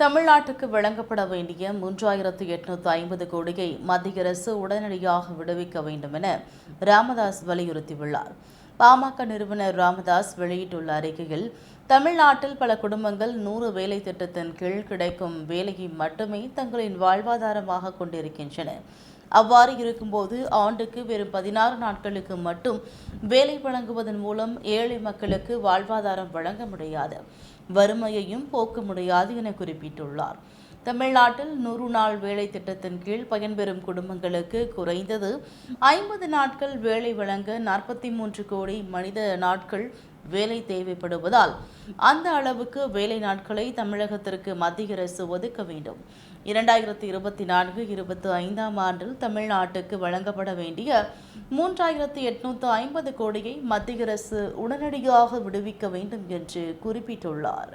தமிழ்நாட்டுக்கு வழங்கப்பட வேண்டிய மூன்றாயிரத்து எட்நூத்து ஐம்பது கோடியை மத்திய அரசு உடனடியாக விடுவிக்க வேண்டும் என ராமதாஸ் வலியுறுத்தியுள்ளார். பாமக நிறுவனர் ராமதாஸ் வெளியிட்டுள்ள அறிக்கையில் தமிழ்நாட்டில் பல குடும்பங்கள் நூறு வேலை திட்டத்தின் கீழ் கிடைக்கும் வேலையை மட்டுமே தங்களின் வாழ்வாதாரமாக கொண்டிருக்கின்றன. அவ்வாறு இருக்கும்போது ஆண்டுக்கு வெறும் பதினாறு நாட்களுக்கு மட்டும் வேலை வழங்குவதன் மூலம் ஏழை மக்களுக்கு வாழ்வாதாரம் வழங்க முடியாது. வறுமையையும் போக்க முடியாது என குறிப்பிட்டுள்ளார். தமிழ்நாட்டில் நூறு நாள் வேலை திட்டத்தின் கீழ் பயன்பெறும் குடும்பங்களுக்கு குறைந்தது ஐம்பது நாட்கள் வேலை வழங்க நாற்பத்தி மூன்று கோடி மனித நாட்கள் வேலை தேவைப்படுவதால் அந்த அளவுக்கு வேலை நாட்களை தமிழகத்திற்கு மத்திய அரசு ஒதுக்க வேண்டும். இரண்டாயிரத்தி இருபத்தி நான்கு இருபத்தி ஐந்தாம் ஆண்டில் தமிழ்நாட்டுக்கு வழங்கப்பட வேண்டிய மூன்றாயிரத்தி எட்நூத்தி ஐம்பது கோடியை மத்திய அரசு உடனடியாக விடுவிக்க வேண்டும் என்று குறிப்பிட்டுள்ளார்.